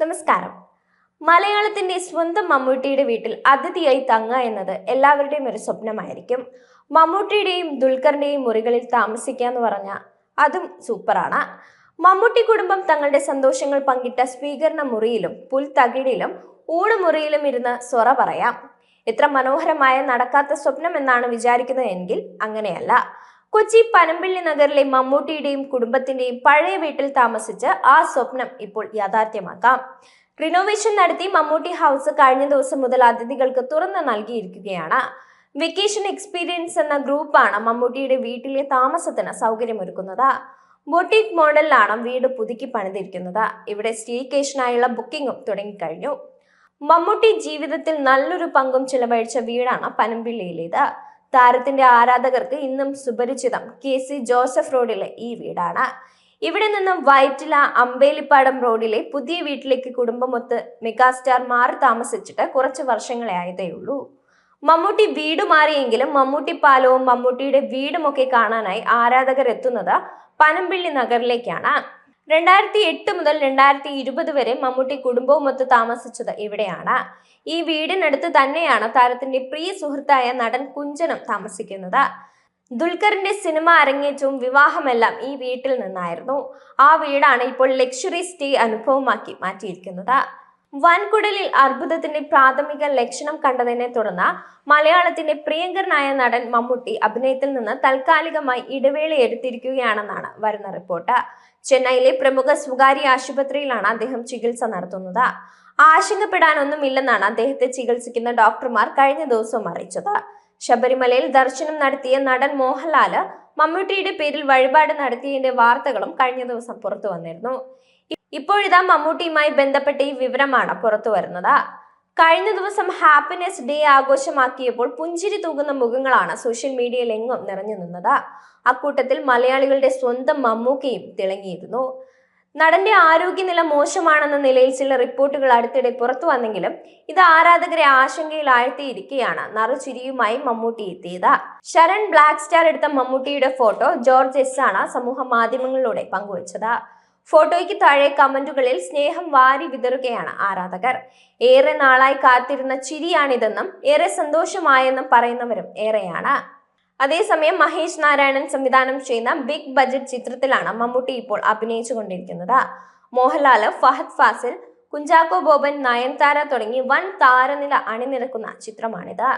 നമസ്കാരം. മലയാളത്തിന്റെ സ്വന്തം മമ്മൂട്ടിയുടെ വീട്ടിൽ അതിഥിയായി തങ്ങുക എന്നത് എല്ലാവരുടെയും ഒരു സ്വപ്നമായിരിക്കും. മമ്മൂട്ടിയുടെയും ദുൽഖറിന്റെയും മുറികളിൽ താമസിക്കുക എന്ന് പറഞ്ഞാൽ അതും സൂപ്പറാണ്. മമ്മൂട്ടി കുടുംബം തങ്ങളുടെ സന്തോഷങ്ങൾ പങ്കിട്ട സ്വീകരണ മുറിയിലും പുൽത്തകിടിലും ഊണുമുറിയിലും ഇരുന്ന് സൊറ പറയാം. എത്ര മനോഹരമായ നടക്കാത്ത സ്വപ്നം എന്നാണ് വിചാരിക്കുന്നതെങ്കിൽ അങ്ങനെയല്ല. കൊച്ചി പനമ്പിള്ളി നഗറിലെ മമ്മൂട്ടിയുടെയും കുടുംബത്തിന്റെയും പഴയ വീട്ടിൽ താമസിച്ച് ആ സ്വപ്നം ഇപ്പോൾ യാഥാർത്ഥ്യമാക്കാം. റിനോവേഷൻ നടത്തി മമ്മൂട്ടി ഹൗസ് കഴിഞ്ഞ ദിവസം മുതൽ അതിഥികൾക്ക് തുറന്നു നൽകിയിരിക്കുകയാണ്. വെക്കേഷൻ എക്സ്പീരിയൻസ് എന്ന ഗ്രൂപ്പാണ് മമ്മൂട്ടിയുടെ വീട്ടിലെ താമസത്തിന് സൗകര്യമൊരുക്കുന്നത്. ബൊട്ടീക് മോഡലിലാണ് വീട് പുതുക്കി പണിതിരിക്കുന്നത്. ഇവിടെ സ്റ്റേക്കേഷനായുള്ള ബുക്കിംഗും തുടങ്ങിക്കഴിഞ്ഞു. മമ്മൂട്ടി ജീവിതത്തിൽ നല്ലൊരു പങ്കും ചിലവഴിച്ച വീടാണ് പനമ്പിള്ളിയിലേത്. താരത്തിന്റെ ആരാധകർക്ക് ഇന്നും സുപരിചിതം. കെ സി ജോസഫ് റോഡിലെ ഈ വീടാണ്. ഇവിടെ നിന്നും വൈറ്റില അമ്പേലിപ്പാടം റോഡിലെ പുതിയ വീട്ടിലേക്ക് കുടുംബമൊത്ത് മെഗാസ്റ്റാർ മാറി താമസിച്ചിട്ട് കുറച്ച് വർഷങ്ങളെ ആയതേയുള്ളൂ മമ്മൂട്ടി വീട് മാറിയെങ്കിലും മമ്മൂട്ടി പാലവും മമ്മൂട്ടിയുടെ വീടുമൊക്കെ കാണാനായി ആരാധകർ എത്തുന്നത് പനമ്പിള്ളി നഗറിലേക്കാണ്. രണ്ടായിരത്തി എട്ട് മുതൽ രണ്ടായിരത്തി ഇരുപത് വരെ മമ്മൂട്ടി കുടുംബവുമൊത്ത് താമസിച്ചത് ഇവിടെയാണ്. ഈ വീടിനടുത്ത് തന്നെയാണ് താരത്തിന്റെ പ്രിയ സുഹൃത്തായ നടൻ കുഞ്ചനും താമസിക്കുന്നത്. ദുൽഖറിന്റെ സിനിമ അരങ്ങേറ്റവും വിവാഹമെല്ലാം ഈ വീട്ടിൽ നിന്നായിരുന്നു. ആ വീടാണ് ഇപ്പോൾ ലക്ഷറി സ്റ്റേ അനുഭവമാക്കി മാറ്റിയിരിക്കുന്നത്. വൻകുടലിൽ അർബുദത്തിന്റെ പ്രാഥമിക ലക്ഷണം കണ്ടതിനെ തുടർന്ന് മലയാളത്തിന്റെ പ്രിയങ്കരനായ നടൻ മമ്മൂട്ടി അഭിനയത്തിൽ നിന്ന് താൽക്കാലികമായി ഇടവേള എടുത്തിരിക്കുകയാണെന്നാണ് വരുന്ന റിപ്പോർട്ട്. ചെന്നൈയിലെ പ്രമുഖ സ്വകാര്യ ആശുപത്രിയിലാണ് അദ്ദേഹം ചികിത്സ നടത്തുന്നത്. ആശങ്കപ്പെടാനൊന്നുമില്ലെന്നാണ് അദ്ദേഹത്തെ ചികിത്സിക്കുന്ന ഡോക്ടർമാർ കഴിഞ്ഞ ദിവസം അറിയിച്ചത്. ശബരിമലയിൽ ദർശനം നടത്തിയ നടൻ മോഹൻലാൽ മമ്മൂട്ടിയുടെ പേരിൽ വഴിപാട് നടത്തിയതിന്റെ വാർത്തകളും കഴിഞ്ഞ ദിവസം പുറത്തു വന്നിരുന്നു. ഇപ്പോഴിതാ മമ്മൂട്ടിയുമായി ബന്ധപ്പെട്ട ഈ വിവരമാണ് പുറത്തു വരുന്നത്. കഴിഞ്ഞ ദിവസം ഹാപ്പിനെസ് ഡേ ആഘോഷമാക്കിയപ്പോൾ പുഞ്ചിരി തൂകുന്ന മുഖങ്ങളാണ് സോഷ്യൽ മീഡിയയിൽ എങ്ങും നിറഞ്ഞു നിന്നത്. അക്കൂട്ടത്തിൽ മലയാളികളുടെ സ്വന്തം മമ്മൂക്കയും തിളങ്ങിയിരുന്നു. നടന്റെ ആരോഗ്യനില മോശമാണെന്ന നിലയിൽ ചില റിപ്പോർട്ടുകൾ അടുത്തിടെ പുറത്തു വന്നെങ്കിലും ഇത് ആരാധകരെ ആശങ്കയിൽ ആഴ്ത്തിയിരിക്കെയാണ് നറുചിരിയുമായി മമ്മൂട്ടി എത്തിയത്. ശരൺ ബ്ലാക്ക് സ്റ്റാർ എടുത്ത മമ്മൂട്ടിയുടെ ഫോട്ടോ ജോർജ് എസ് ആണ് സമൂഹ മാധ്യമങ്ങളിലൂടെ പങ്കുവച്ചത്. ഫോട്ടോയ്ക്ക് താഴെ കമന്റുകളിൽ സ്നേഹം വാരി വിതറുകയാണ് ആരാധകർ. ഏറെ നാളായി കാത്തിരുന്ന ചിരിയാണിതെന്നും ഏറെ സന്തോഷമായെന്നും പറയുന്നവരും ഏറെയാണ്. അതേസമയം മഹേഷ് നാരായണൻ സംവിധാനം ചെയ്യുന്ന ബിഗ് ബജറ്റ് ചിത്രത്തിലാണ് മമ്മൂട്ടി ഇപ്പോൾ അഭിനയിച്ചുകൊണ്ടിരിക്കുന്നത്. മോഹൻലാൽ ഫഹദ് ഫാസിൽ കുഞ്ചാക്കോ ബോബൻ നയൻതാര തുടങ്ങി വൻ താരനില അണിനിരക്കുന്ന ചിത്രമാണിത്.